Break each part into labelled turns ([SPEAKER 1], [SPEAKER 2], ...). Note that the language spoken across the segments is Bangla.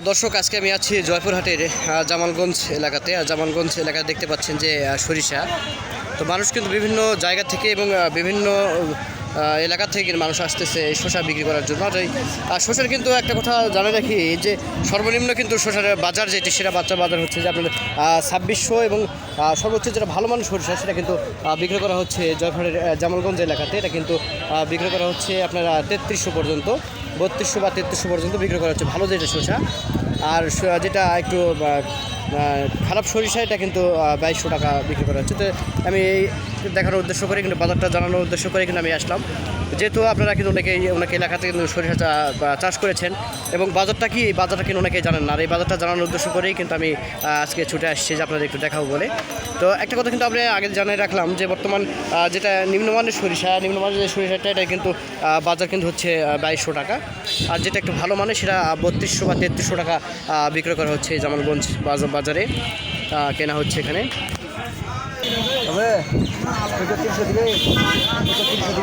[SPEAKER 1] দর্শক, আজকে আমি আছি জয়পুরহাটের জামালগঞ্জ এলাকাতে। জামালগঞ্জ এলাকায় দেখতে পাচ্ছেন যে সরিষা। তো মানুষ কিন্তু বিভিন্ন জায়গা থেকে এবং বিভিন্ন এলাকা থেকে মানুষ আসতেছে এই বিক্রি করার জন্য। আর এই কিন্তু একটা কথা জানা রাখি যে সর্বনিম্ন কিন্তু শসার বাজার যেটি সেটা বাচ্চা বাজার হচ্ছে যে আপনাদের ছাব্বিশশো এবং সর্বোচ্চ যেটা ভালো মানের সরিষা সেটা কিন্তু বিক্রি করা হচ্ছে আহ, জামালগঞ্জ এলাকাতে। এটা কিন্তু বিক্রি করা হচ্ছে আপনার তেত্রিশশো পর্যন্ত বত্রিশশো বা তেত্রিশশো পর্যন্ত বিক্রি করা হচ্ছে ভালো যেটা শসা। আর যেটা একটু খারাপ সরিষা এটা কিন্তু বাইশশো টাকা বিক্রি করা হচ্ছে। তো আমি এই দেখানোর উদ্দেশ্য করে কিন্তু, বাজারটা জানানোর উদ্দেশ্য করে কিন্তু আমি আসলাম। যেহেতু আপনারা কিন্তু অনেকে অনেক এলাকাতে কিন্তু সরিষা চাষ করেছেন এবং বাজারটা কি, এই বাজারটা কিন্তু অনেকেই জানেন না। আর এই বাজারটা জানানোর উদ্দেশ্য করেই কিন্তু আমি আজকে ছুটে আসছি যে আপনাদের একটু দেখাবো বলে। তো একটা কথা কিন্তু আমরা আগে জানিয়ে রাখলাম যে, বর্তমান যেটা নিম্নমানের সরিষা, নিম্নমানের যে সরিষাটা, এটা কিন্তু বাজার কিন্তু হচ্ছে বাইশশো টাকা। আর যেটা একটু ভালো মানে সেটা বত্রিশশো বা তেত্রিশশো টাকা বিক্রয় করা হচ্ছে জামালগঞ্জ বাজার বাজারে কেনা হচ্ছে এখানে।
[SPEAKER 2] তবে এটা তিনশো দিবে এটা তিনশো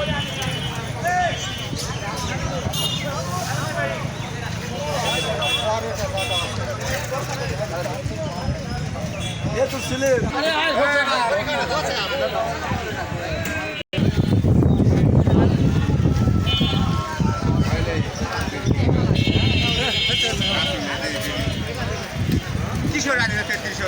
[SPEAKER 2] সিলেট কিশোর আগে তেত্রিশ